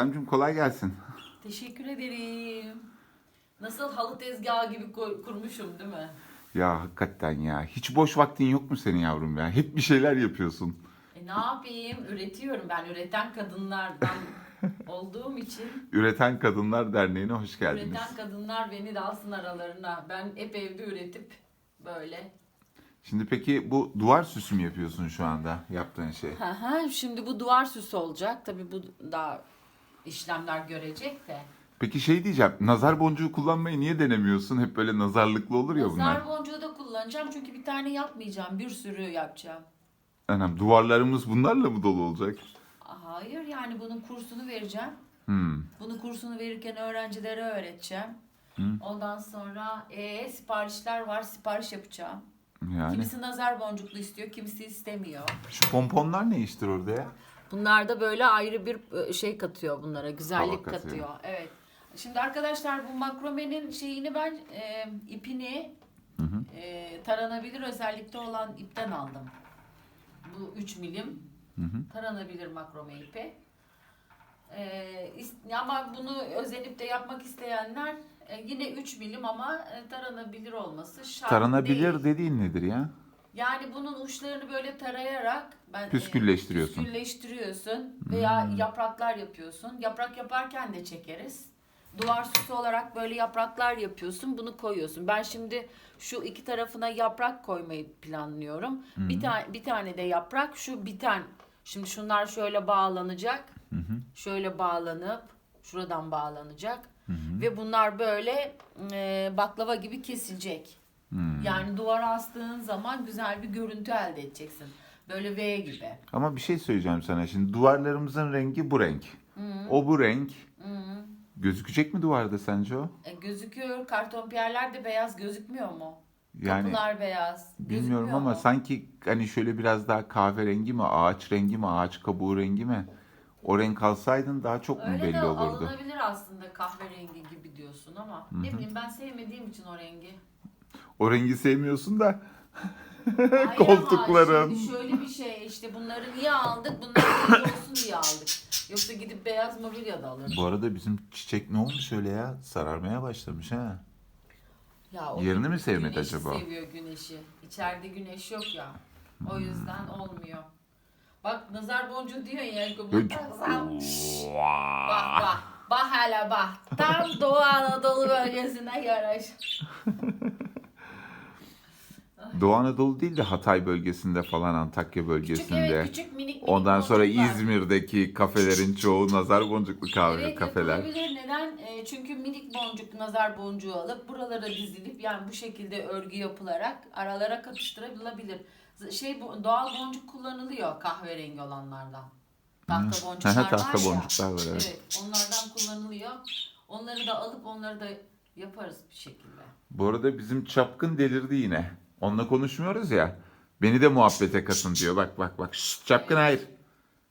Amcım kolay gelsin. Teşekkür ederim. Nasıl halı tezgahı gibi kurmuşum değil mi? Ya hakikaten ya. Hiç boş vaktin yok mu senin yavrum ya? Hep bir şeyler yapıyorsun. E ne yapayım? Üretiyorum ben. Üreten kadınlardan olduğum için. Üreten Kadınlar Derneği'ne hoş geldiniz. Üreten kadınlar beni de alsın aralarına. Ben hep evde üretip böyle. Şimdi peki bu duvar süsü mü yapıyorsun şu anda yaptığın şey? Hı hı, Şimdi bu duvar süsü olacak. Tabii bu daha işlemler görecek de. Peki şey diyeceğim. Nazar boncuğu kullanmayı niye denemiyorsun? Hep böyle nazarlıklı olur ya bunlar. Nazar boncuğu da kullanacağım çünkü bir tane yapmayacağım. Bir sürü yapacağım. Anam duvarlarımız bunlarla mı dolu olacak? Hayır yani bunun kursunu vereceğim. Hmm. Bunu kursunu verirken öğrencilere öğreteceğim. Hı. Ondan sonra e, siparişler var, sipariş yapacağım. Yani Kimisi nazar boncuklu istiyor, kimisi istemiyor. şu pomponlar ne iştir orada ya? Bunlar da böyle ayrı bir e, şey katıyor bunlara, güzellik katıyor. katıyor. Evet. Şimdi arkadaşlar bu makromenin şeyini ben e, ipini Hı hı. e, taranabilir özellikte olan ipten aldım. Bu 3 milim Hı hı. taranabilir makrome ipi. İs- ama bunu özenip de yapmak isteyenler e, yine 3 milim ama e, taranabilir olması şart Taranabilir değil. dediğin nedir ya? Yani bunun uçlarını böyle tarayarak ben e, Püskülleştiriyorsun. püskülleştiriyorsun veya Hmm. yapraklar yapıyorsun. Yaprak yaparken de çekeriz. Duvar süsü olarak böyle yapraklar yapıyorsun. Bunu koyuyorsun. Ben şimdi şu iki tarafına yaprak koymayı planlıyorum. Bir tane bir tane de yaprak şu biten. Şimdi şunlar şöyle bağlanacak. Hı. Şöyle bağlanıp şuradan bağlanacak. Ve bunlar böyle e, baklava gibi kesilecek. Hmm. Yani duvara astığın zaman güzel bir görüntü elde edeceksin. Böyle V gibi. Ama bir şey söyleyeceğim sana. Şimdi duvarlarımızın rengi bu renk. O bu renk. Hı. Gözükecek mi duvarda sence o? E, gözüküyor. Karton piyerler de beyaz gözükmüyor mu? Yani Kapılar beyaz. bilmiyorum Gözükmüyor ama mu? sanki hani şöyle biraz daha kahverengi mi, ağaç rengi mi, ağaç kabuğu rengi mi? O renk alsaydın daha çok mu Öyle belli de olurdu? alınabilir aslında kahverengi gibi diyorsun ama ne bileyim ben sevmediğim için o rengi. O rengi sevmiyorsun da Hayır Koltukların. Ama şimdi şöyle bir şey işte bunları niye aldık? Bunlar iyi olsun diye aldık. Yoksa gidip beyaz mobilya da alırız. bu arada bizim çiçek ne olmuş öyle ya? Sararmaya başlamış ha. Ya o Yerini gün- mi sevmedi güneşi acaba? seviyor güneşi. İçeride güneş yok ya. O yüzden olmuyor. Bak nazar boncuğu diyor ya. Bak, bak bak. Bak hele bak. Tam Doğu Anadolu bölgesine yaraş. Doğu Anadolu değil de Hatay bölgesinde falan Antakya Küçük bölgesinde. evet küçük minik minik Ondan sonra boncuklar. İzmir'deki kafelerin çoğu nazar boncuklu kahve Evet kafeler. yapılabilir. Neden? E, çünkü minik boncuk, nazar boncuğu alıp buralara dizilip yani bu şekilde örgü yapılarak aralara katıştırılabilir. Şey bu doğal boncuk kullanılıyor kahverengi olanlardan. Tahta Hı. boncuklar var tahta ya. boncuklar var, evet. Evet, onlardan kullanılıyor. Onları da alıp onları da yaparız bir şekilde. Bu arada bizim çapkın delirdi yine. Onunla konuşmuyoruz ya. Beni de muhabbete katın diyor. Bak bak bak. Şşt, çapkın hayır.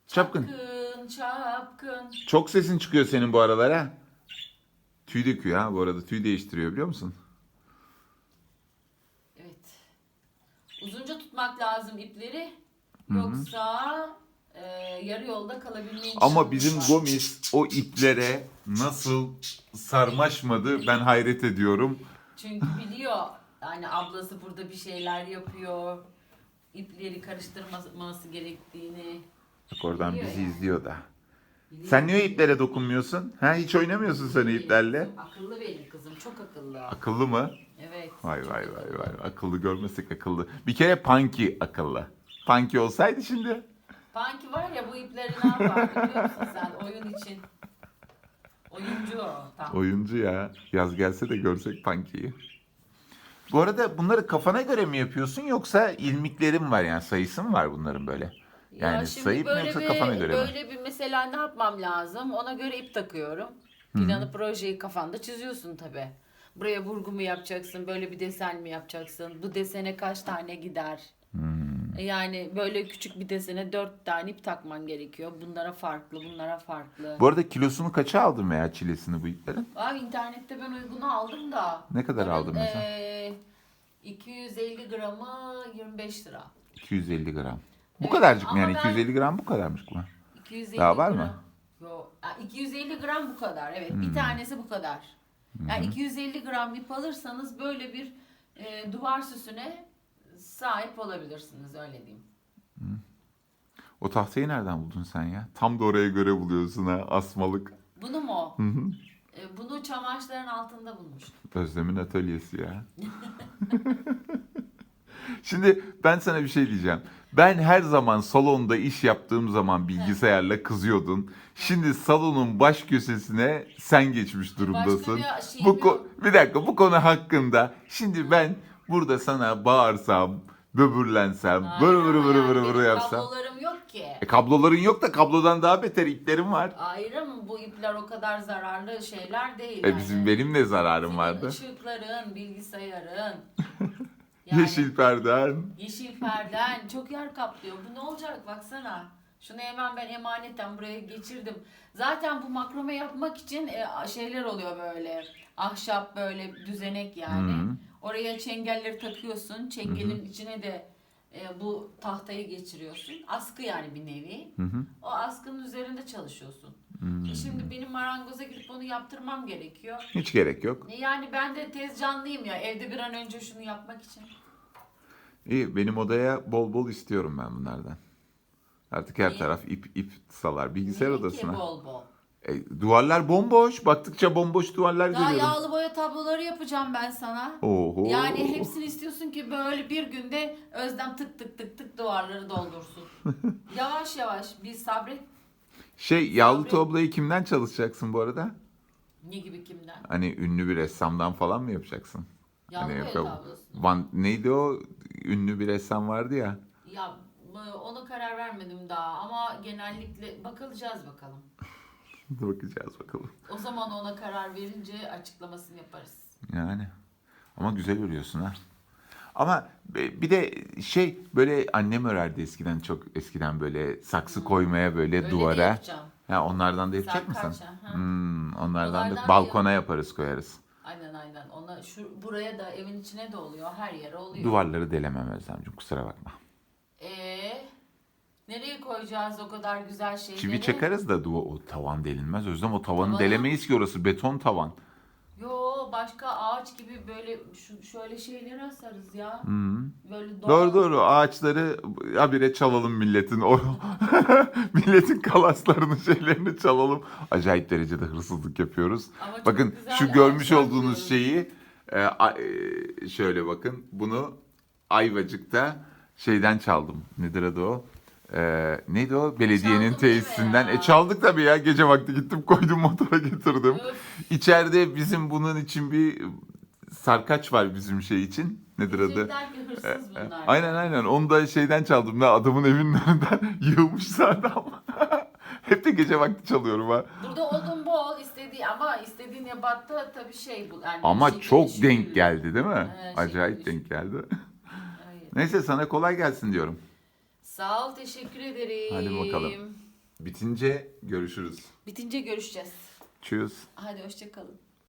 Çapkın. Çapkın, çapkın. Çok sesin çıkıyor senin bu aralar ha. Tüy döküyor ha bu arada. Tüy değiştiriyor biliyor musun? Evet. Uzunca tutmak lazım ipleri. Yoksa e, yarı yolda kalabilme Ama bizim. Gomis o iplere nasıl sarmaşmadı ben hayret ediyorum. Çünkü biliyor yani ablası burada bir şeyler yapıyor. İpleri karıştırmaması gerektiğini. Oradan Biliyor bizi ya. izliyor da. biliyor. Sen niye iplere dokunmuyorsun? Ha hiç oynamıyorsun sen Benim iplerle. kızım Akıllı benim kızım. Çok akıllı. Akıllı mı? Evet. Vay vay vay vay. Akıllı görmesek akıllı. Bir kere Punky akıllı. Punky olsaydı şimdi. Panki var ya bu ipleri ne yapardı biliyor musun sen oyun için? Oyuncu o. Tam. Oyuncu ya. Yaz gelse de görsek Punky'yi. Bu arada bunları kafana göre mi yapıyorsun yoksa ilmiklerin var yani sayısı mı var bunların böyle? Yani Ya şimdi sayıp böyle yoksa bir- kafana göre mi? Böyle bir mesela ne yapmam lazım? Ona göre ip takıyorum. Planı projeyi kafanda çiziyorsun tabi. Buraya vurgu mu yapacaksın? Böyle bir desen mi yapacaksın? Bu desene kaç tane gider? E Yani böyle küçük bir desene dört tane ip takman gerekiyor. Bunlara farklı, bunlara farklı. Bu arada kilosunu kaça aldın veya çilesini bu iplerin? Aa, internette ben uygunu aldım da. Ne kadar Onun, aldın mesela? eee, 250 gramı 25 lira. 250 gram. Bu Evet, kadarcık mı ama yani? ben- 250 gram bu kadarmış mı? 250 Daha var mı? gram. Yo, ha, 250 gram bu kadar. Evet, bir tanesi bu kadar. Yani 250 gram ip alırsanız böyle bir e, duvar süsüne sahip olabilirsiniz öyle diyeyim. O tahtayı nereden buldun sen ya? Tam da oraya göre buluyorsun ha asmalık. Bunu mu? Hı hı. E, bunu çamaşırların altında bulmuştum. Özlem'in atölyesi ya. Şimdi ben sana bir şey diyeceğim. Ben her zaman salonda iş yaptığım zaman bilgisayarla kızıyordun. Şimdi salonun baş köşesine sen geçmiş durumdasın. bir şey Bu ko- bir dakika bu konu hakkında. Şimdi ben burada sana bağırsam, böbürlensem, vırı yani vırı benim vırı yapsam. Kablolarım yok ki. E, kabloların yok da kablodan daha beter iplerim var. Ayrı? Bu ipler o kadar zararlı şeyler değil. E bizim benim de zararım Senin vardı. ışıkların, bilgisayarın. Yeşil perden. Yeşil perden çok yer kaplıyor. Bu ne olacak baksana. Şunu hemen ben emaneten buraya geçirdim. Zaten bu makrome yapmak için e, şeyler oluyor böyle. Ahşap böyle düzenek yani. Hı. Oraya çengelleri takıyorsun. Çengelin içine de e, bu tahtayı geçiriyorsun. Askı yani bir nevi. Hı hı. O askının üzerinde çalışıyorsun. Hmm. E Şimdi benim marangoza gidip onu yaptırmam gerekiyor. Hiç gerek yok. E Yani ben de tez canlıyım ya evde bir an önce şunu yapmak için. İyi benim odaya bol bol istiyorum ben bunlardan. Artık her Niye? taraf ip ip salar bilgisayar Niye ki odasına. bol bol. E, duvarlar bomboş. Baktıkça bomboş duvarlar Daha görüyorum. yağlı boya tabloları yapacağım ben sana. Oho. Yani hepsini istiyorsun ki böyle bir günde Özlem tık tık tık tık duvarları doldursun. yavaş yavaş bir sabret. Şey yağlı tabloyu kimden çalışacaksın bu arada? Ne gibi kimden? Hani ünlü bir ressamdan falan mı yapacaksın? Yağlı Hani boya yapalım. tablosu. Van, neydi o ünlü bir ressam vardı ya. Ya ona karar vermedim daha ama genellikle bakılacağız bakalım. Bakacağız bakalım. O zaman ona karar verince açıklamasını yaparız. Yani. Ama güzel örüyorsun ha. Ama be- bir de şey böyle annem örerdi eskiden çok eskiden böyle saksı koymaya böyle Öyle de duvara. yapacağım. Ya onlardan da yapacak mısın? Hmm, onlardan da Onlardan da balkona yaparız koyarız. Aynen aynen. Ona şu buraya da evin içine de oluyor. Her yere oluyor. Duvarları delemem Özlemciğim kusura bakma. Ee, nereye koyacağız o kadar güzel şeyleri? Çivi çakarız da duva, o tavan delinmez. Özlem o tavanı Tavanı- delemeyiz ki orası beton tavan. Başka ağaç gibi böyle şu, şöyle şeyleri asarız ya. Hmm. Böyle doğal. Doğru doğru ağaçları habire çalalım milletin o milletin kalaslarını şeylerini çalalım. Acayip derecede hırsızlık yapıyoruz. Ama Bakın şu görmüş olduğunuz şeyi e, e, şöyle bakın bunu Ayvacık'ta şeyden çaldım. Nedir adı o? E, neydi o? Belediyenin mi tesisinden. E çaldık tabii ya. Gece vakti gittim koydum motora getirdim. Öf, İçeride bizim bunun için bir sarkaç var bizim şey için. Nedir adı? diyecekler ki hırsız bunlar. E, Aynen aynen. Onu da şeyden çaldım. Da adamın evinin önünden yığılmış ama. Hep de gece vakti çalıyorum ha. Burada odun bol istediği ama istediğin ebatta tabii şey bu. Yani Ama şekil- çok denk geldi değil mi? Evet, Acayip şekil- denk geldi. Neyse sana kolay gelsin diyorum. Sağ ol teşekkür ederim. Hadi bakalım. Bitince görüşürüz. Bitince görüşeceğiz. Tschüss. Hadi hoşçakalın.